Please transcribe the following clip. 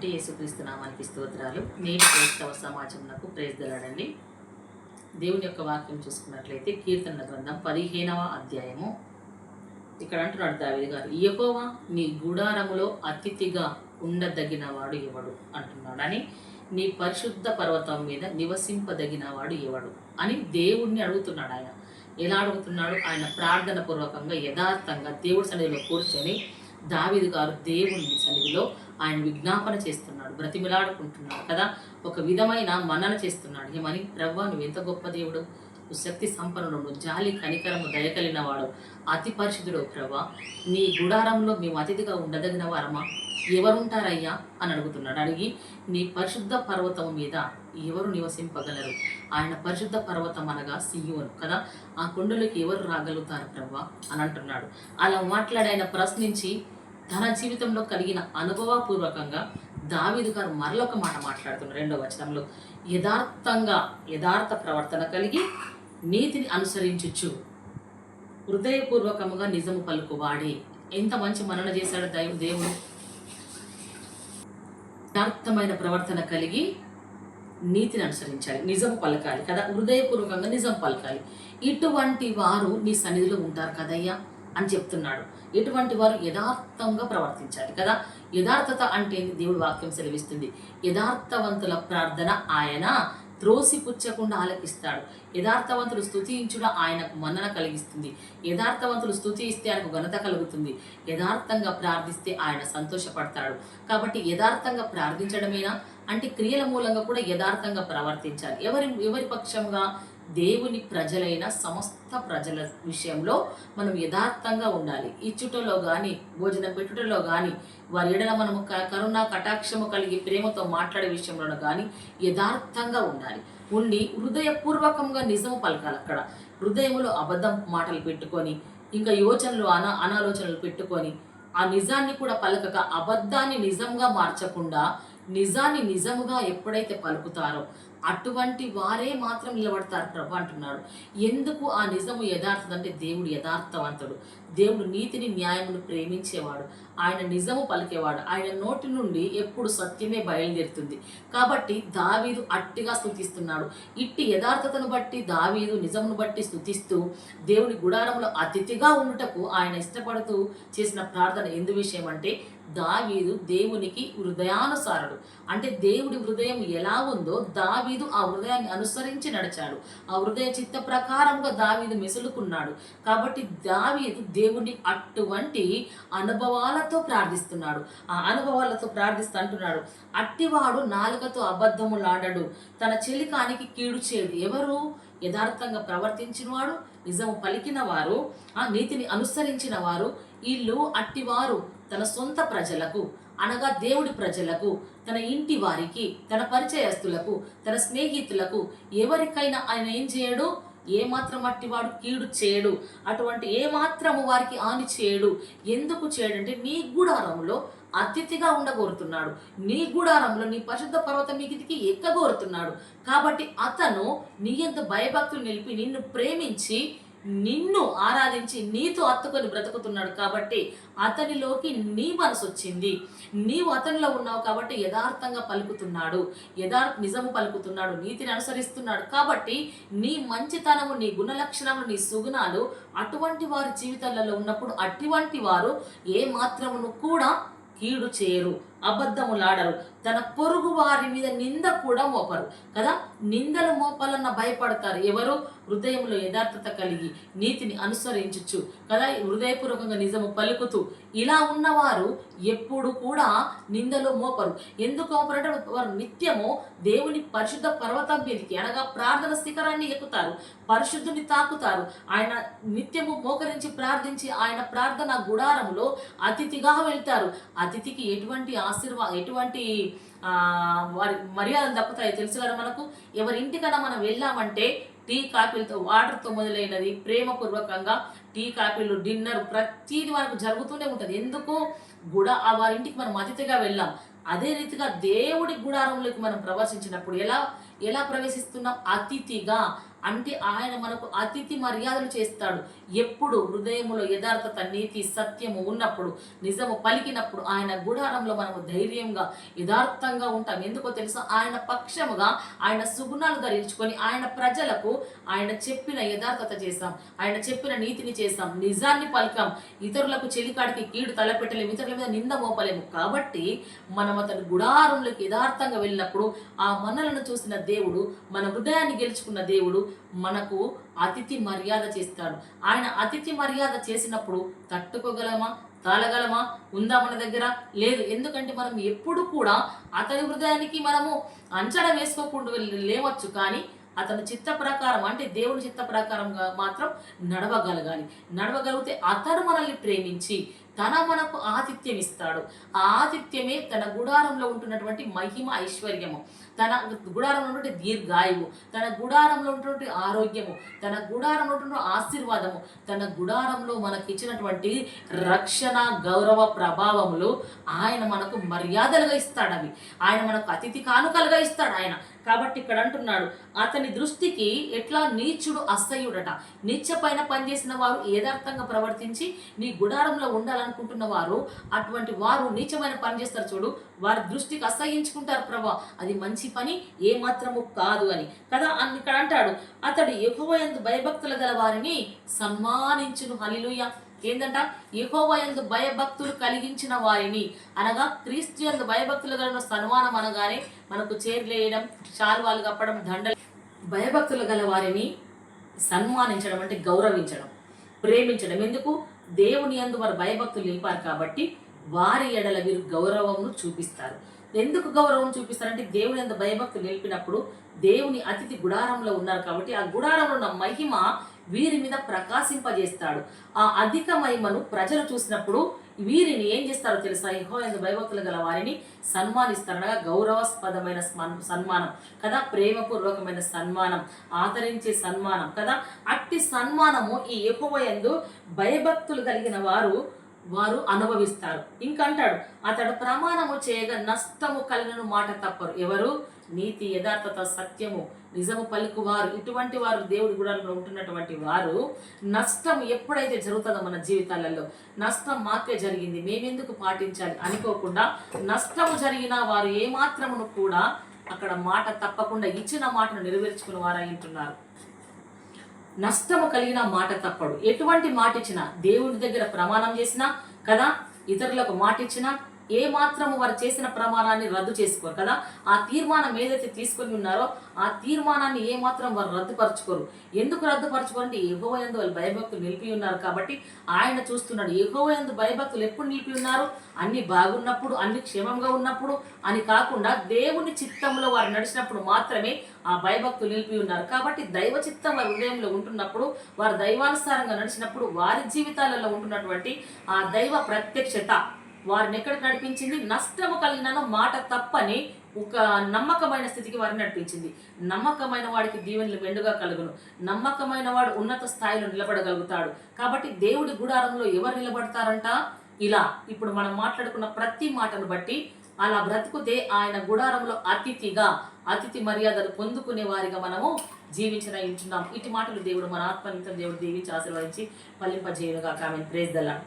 బట్టి యేసుక్రీస్తు నామానికి స్తోత్రాలు. నేటి క్రైస్తవ సమాజంలో ప్రేజ్ దలాడండి దేవుని యొక్క వాక్యం చూసుకున్నట్లయితే కీర్తన గ్రంథం పదిహేనవ అధ్యాయము. ఇక్కడ అంటున్నాడు దావిది గారు యహోవా నీ గుడారములో అతిథిగా ఉండదగిన వాడు ఎవడు? అంటున్నాడు. అని నీ పరిశుద్ధ పర్వతం మీద నివసింపదగిన వాడు ఎవడు? అని దేవుణ్ణి అడుగుతున్నాడు ఆయన. ఎలా అడుగుతున్నాడు? ఆయన ప్రార్థన పూర్వకంగా యథార్థంగా దేవుడి సన్నిధిలో కూర్చొని దావిదు గారు దేవుని సన్నిధిలో ఆయన విజ్ఞాపన చేస్తున్నాడు బ్రతిమిలాడుకుంటున్నాడు కదా? ఒక విధమైన మన్నన చేస్తున్నాడు. ఏమని ప్రవ్వా నువ్వు ఎంత గొప్ప దేవుడు? నువ్వు శక్తి సంపన్నుడు జాలి కనికరము దయకలిన వాడు అతి పరిశుద్ధుడు ప్రభా నీ గుడారంలో మేము అతిథిగా ఉండదగిన వారమా? ఎవరుంటారయ్యా? అని అడుగుతున్నాడు. అడిగి నీ పరిశుద్ధ పర్వతం మీద ఎవరు నివసింపగలరు? ఆయన పరిశుద్ధ పర్వతం అనగా సీయోను కదా? ఆ కొండలకి ఎవరు రాగలుగుతారు ప్రభా? అని అంటున్నాడు. అలా మాట్లాడి ఆయన ప్రశ్నించి తన జీవితంలో కలిగిన అనుభవపూర్వకంగా దావీదు గారు మరొక మాట మాట్లాడుతున్నారు. రెండవ వచనంలో యథార్థంగా యథార్థ ప్రవర్తన కలిగి నీతిని అనుసరించుచు హృదయపూర్వకముగా నిజము పలుకువాడే. ఎంత మంచి మనన చేశాడు దైవ దేవుడు. యథార్థమైన ప్రవర్తన కలిగి నీతిని అనుసరించాలి. నిజం పలకాలి కదా? హృదయపూర్వకంగా నిజం పలకాలి. ఇటువంటి వారు నీ సన్నిధిలో ఉంటారు కదయ్యా అని చెప్తున్నాడు. ఇటువంటి వారు యథార్థంగా ప్రవర్తించాలి కదా? యథార్థత అంటే దేవుడు వాక్యం సెలవిస్తుంది. యథార్థవంతుల ప్రార్థన ఆయన త్రోసిపుచ్చకుండా ఆలకిస్తాడు యథార్థవంతులు స్తుతించుట ఆయనకు మన్నన కలిగిస్తుంది. యథార్థవంతులు స్థుతిస్తే ఆయనకు ఘనత కలుగుతుంది. యథార్థంగా ప్రార్థిస్తే ఆయన సంతోషపడతాడు. కాబట్టి యథార్థంగా ప్రార్థించడమేనా? అంటే క్రియల మూలంగా కూడా యథార్థంగా ప్రవర్తించాలి. ఎవరి ఎవరి పక్షంగా దేవుని ప్రజలైన సమస్త ప్రజల విషయంలో మనం యథార్థంగా ఉండాలి. ఇచ్చుటలో కానీ భోజనం పెట్టుటలో కానీ వారి ఎడల మనము క- కరుణ కటాక్షము కలిగి ప్రేమతో మాట్లాడే విషయంలో కానీ యథార్థంగా ఉండాలి. ఉండి హృదయపూర్వకంగా నిజము పలకాలి అక్కడ. హృదయంలో అబద్ధం మాటలు పెట్టుకొని ఇంకా యోచనలు అనా అనాలోచనలు పెట్టుకొని ఆ నిజాన్ని కూడా పలకక అబద్ధాన్ని నిజంగా మార్చకుండా నిజాన్ని నిజముగా ఎప్పుడైతే పలుకుతారో అటువంటి వారే మాత్రం నిలబడతారు ప్రభు అంటున్నాడు ఎందుకు ఆ నిజము యథార్థం అంటే దేవుడు యథార్థవంతుడు. దేవుడు నీతిని న్యాయమును ప్రేమించేవాడు. ఆయన నిజము పలికేవాడు. ఆయన నోటి నుండి ఎప్పుడు సత్యమే బయలుదేరుతుంది. కాబట్టి దావీదు అట్టిగా స్థుతిస్తున్నాడు. ఇట్టి యథార్థతను బట్టి దావీదు నిజమును బట్టి స్థుతిస్తూ దేవుని గుడారంలో అతిథిగా ఉండుటకు ఆయన ఇష్టపడుతూ చేసిన ప్రార్థన ఎందు విషయం అంటే దావీదు దేవునికి హృదయానుసారుడు. అంటే దేవుడి హృదయం ఎలా ఉందో దావి దావీదు ఆ హృదయాన్ని అనుసరించి నడిచాడు. ఆ హృదయ చిత్త ప్రకారంగా దావీదు మెసులుకున్నాడు. కాబట్టి దావీదు దేవుని అటువంటి అనుభవాలతో ప్రార్థిస్తున్నాడు. ఆ అనుభవాలతో ప్రార్థిస్తూ అంటున్నాడు అట్టివాడు నాలుకతో అబద్ధములాడడు. తన చెలికానికి కీడు చేయడు ఎవరు? యథార్థంగా ప్రవర్తించిన వాడు నిజము పలికిన వారు ఆ నీతిని అనుసరించిన వారు వీళ్ళు అట్టివారు తన సొంత ప్రజలకు అనగా దేవుడి ప్రజలకు తన ఇంటి వారికి తన పరిచయస్తులకు తన స్నేహితులకు ఎవరికైనా ఆయన ఏం చేయడు? ఏమాత్రం అట్టివాడు కీడు చేయడు. అటువంటి ఏమాత్రము వారికి హాని చేయడు. ఎందుకు చేయడంటే నీ గుడారంలో అతిథిగా ఉండగోరుతున్నాడు. నీ గుడారంలో నీ పరిశుద్ధ పర్వతం మీదికి ఎక్కగోరుతున్నాడు. కాబట్టి అతను నీ ఎంత భయభక్తులు నిలిపి నిన్ను ప్రేమించి నిన్ను ఆరాధించి నీతో అత్తుకొని బ్రతుకుతున్నాడు కాబట్టి అతనిలోకి నీ మనసు వచ్చింది. నీవు అతనిలో ఉన్నావు కాబట్టి యథార్థంగా పలుకుతున్నాడు. యథార్థ నిజము పలుకుతున్నాడు. నీతిని అనుసరిస్తున్నాడు. కాబట్టి నీ మంచితనము నీ గుణలక్షణము నీ సుగుణాలు అటువంటి వారి జీవితాలలో ఉన్నప్పుడు అటువంటి వారు ఏ మాత్రమును కూడా కీడు చేయరు అబద్ధములాడరు. తన పొరుగు వారి మీద నింద కూడా మోపరు. కదా? నిందలు మోపాలన్న భయపడతారు. ఎవరు? హృదయంలో యథార్థత కలిగి నీతిని అనుసరించచ్చు కదా? హృదయపూర్వకంగా నిజము పలుకుతూ. ఇలా ఉన్నవారు ఎప్పుడు కూడా నిందలు మోపరు. ఎందుకు మోపరంటే వారు నిత్యము దేవుని పరిశుద్ధ పర్వతం మీదకి అనగా ప్రార్థన శిఖరాన్ని ఎక్కుతారు. పరిశుద్ధుని తాకుతారు. ఆయన నిత్యము మోకరించి ప్రార్థించి ఆయన ప్రార్థన గుడారంలో అతిథిగా వెళ్తారు. అతిథికి ఎటువంటి ఆశీర్వా ఎటువంటి వారి మర్యాదలు తప్పుతాయి. తెలుసు కదా మనకు. ఎవరి ఇంటికన్నా మనం వెళ్ళామంటే టీ కాఫీలతో వాటర్తో మొదలైనది ప్రేమపూర్వకంగా టీ కాఫీలు డిన్నర్ ప్రతిదీ మనకు జరుగుతూనే ఉంటుంది. ఎందుకు? గుడ ఆ వారి ఇంటికి మనం అతిథిగా వెళ్ళాం. అదే రీతిగా దేవుడి గుడారంలోకి మనం ప్రవేశించినప్పుడు ఎలా ఎలా ప్రవేశిస్తున్నాం? అతిథిగా. అంటే ఆయన మనకు అతిథి మర్యాదలు చేస్తాడు. ఎప్పుడు హృదయములో యథార్థత నీతి సత్యము ఉన్నప్పుడు నిజము పలికినప్పుడు ఆయన గుడారంలో మనము ధైర్యంగా యథార్థంగా ఉంటాం. ఎందుకో తెలుసా? ఆయన పక్షముగా ఆయన సుగుణాలు ధరించుకొని ఆయన ప్రజలకు ఆయన చెప్పిన యథార్థత చేశాం. ఆయన చెప్పిన నీతిని చేశాం. నిజాన్ని పలికాం. ఇతరులకు చెలికాడికి కీడు తలపెట్టలేము. ఇతరుల మీద నింద మోపలేము. కాబట్టి మనం అతని గుడారంలోకి యథార్థంగా వెళ్ళినప్పుడు ఆ మనలను చూసిన దేవుడు మన హృదయాన్ని గెలుచుకున్న దేవుడు మనకు అతిథి మర్యాద చేస్తాడు. ఆయన అతిథి మర్యాద చేసినప్పుడు తట్టుకోగలమా? తాళగలమా? ఉందా మన దగ్గర? లేదు. ఎందుకంటే మనం ఎప్పుడు కూడా అతని హృదయానికి మనము అంచనా వేసుకోకుండా లేవచ్చు. కానీ అతని చిత్త ప్రకారం అంటే దేవుని చిత్త ప్రకారంగా మాత్రం నడవగలగాలి. నడవగలిగితే అతను మనల్ని ప్రేమించి తన మనకు ఆతిథ్యం ఇస్తాడు ఆ ఆతిథ్యమే తన గుడారంలో ఉంటున్నటువంటి మహిమ ఐశ్వర్యము. తన గుడారంలో ఉన్నటువంటి దీర్ఘాయువు తన గుడారంలో ఉన్నటువంటి ఆరోగ్యము తన గుడారంలో ఉన్నటువంటి ఆశీర్వాదము తన గుడారంలో మనకి ఇచ్చినటువంటి రక్షణ గౌరవ ప్రభావములు ఆయన మనకు మర్యాదలుగా ఇస్తాడు అవి ఆయన మనకు అతిథి కానుకలుగా ఇస్తాడు ఆయన. కాబట్టి ఇక్కడ అంటున్నాడు అతని దృష్టికి ఎట్లా నీచుడు అసహ్యుడట? నీచ పైన పనిచేసిన వారు యథార్థంగా ప్రవర్తించి నీ గుడారంలో ఉండాలని ఉండాలనుకుంటున్న వారు అటువంటి వారు నీచమైన పని చేస్తారు చూడు వారి దృష్టికి అసహించుకుంటారు ప్రభా. అది మంచి పని ఏ మాత్రము కాదు అని. కదా? అని ఇక్కడ అంటాడు అతడు ఎక్కువ ఎందు భయభక్తులు గల వారిని సన్మానించును. హలిలుయ ఏందంట? యెహోవా యందు భయభక్తులు కలిగించిన వారిని. అనగా క్రీస్తు ఎందు భయభక్తులు కలిగిన సన్మానం అనగానే మనకు చేర్లేయడం శాల్వాలు కప్పడం దండలు. భయభక్తులు గల వారిని సన్మానించడం అంటే గౌరవించడం ప్రేమించడం. ఎందుకు? దేవుని యందు వారు భయభక్తులు నిలిపారు కాబట్టి వారి ఎడల వీరు గౌరవమును చూపిస్తారు. ఎందుకు గౌరవం చూపిస్తారంటే దేవుని యందు భయభక్తులు నిలిపినప్పుడు దేవుని అతిథి గుడారంలో ఉన్నారు కాబట్టి ఆ గుడారంలో ఉన్న మహిమ వీరి మీద ప్రకాశింపజేస్తాడు. ఆ అధిక మహిమను ప్రజలు చూసినప్పుడు వీరిని ఏం చేస్తారో తెలుసా? యెహో ఎందు భయభక్తులు గల వారిని సన్మానిస్తారనగా గౌరవాస్పదమైన సన్మానం. కదా? ప్రేమపూర్వకమైన సన్మానం ఆదరించే సన్మానం. కదా? అట్టి సన్మానము ఈ యెహోవా యందు భయభక్తులు కలిగిన వారు వారు అనుభవిస్తారు. ఇంకంటాడు అతడు ప్రమాణము చేయగా నష్టము కలిగిన మాట తప్పరు. ఎవరు? నీతి యథార్థత సత్యము నిజము పలుకువారు ఇటువంటి వారు దేవుడి గుడాలలో ఉంటున్నటువంటి వారు నష్టం ఎప్పుడైతే జరుగుతుందో మన జీవితాలలో నష్టం మాకే జరిగింది మేమెందుకు పాటించాలి అనుకోకుండా నష్టము జరిగిన వారు ఏమాత్రమును కూడా అక్కడ మాట తప్పకుండా ఇచ్చిన మాటను నెరవేర్చుకుని వారు ఉంటున్నారు. నష్టము కలిగిన మాట తప్పడు. ఎటువంటి మాట ఇచ్చినా దేవుడి దగ్గర ప్రమాణం చేసినా కదా ఇతరులకు మాట ఇచ్చినా ఏ మాత్రము వారు చేసిన ప్రమాణాన్ని రద్దు చేసుకోరు కదా? ఆ తీర్మానం ఏదైతే తీసుకొని ఉన్నారో ఆ తీర్మానాన్ని ఏ మాత్రం వారు రద్దుపరచుకోరు. ఎందుకు రద్దుపరచుకోరు అంటే ఎగవ ఎందు వాళ్ళు భయభక్తులు నిలిపి ఉన్నారు కాబట్టి ఆయన చూస్తున్నాడు ఎగవ ఎందు భయభక్తులు ఎప్పుడు నిలిపి ఉన్నారు? అన్ని బాగున్నప్పుడు అన్ని క్షేమంగా ఉన్నప్పుడు అని కాకుండా దేవుని చిత్తంలో వారు నడిచినప్పుడు మాత్రమే ఆ భయభక్తులు నిలిపి ఉన్నారు. కాబట్టి దైవ చిత్తం వారి హృదయంలో ఉంటున్నప్పుడు వారు దైవానుసారంగా నడిచినప్పుడు వారి జీవితాలలో ఉంటున్నటువంటి ఆ దైవ ప్రత్యక్షత వారిని ఎక్కడికి నడిపించింది? నష్టము కలిగిన మాట తప్పని ఒక నమ్మకమైన స్థితికి వారిని నడిపించింది. నమ్మకమైన వాడికి దీవెనలు మెండుగా కలుగును. నమ్మకమైన వాడు ఉన్నత స్థాయిలో నిలబడగలుగుతాడు. కాబట్టి దేవుడి గుడారంలో ఎవరు నిలబడతారంట? ఇలా ఇప్పుడు మనం మాట్లాడుకున్న ప్రతి మాటను బట్టి అలా బ్రతుకుతే ఆయన గుడారంలో అతిథిగా అతిథి మర్యాదలు పొందుకునే వారిగా మనము జీవించిన ఇంటున్నాం ఇటు మాటలు దేవుడు మన ఆత్మనితం దేవుడు దీవించి ఆశీర్వదించి ఫలింపజేయునుగా కామెంట్ ప్రేజ్ దలా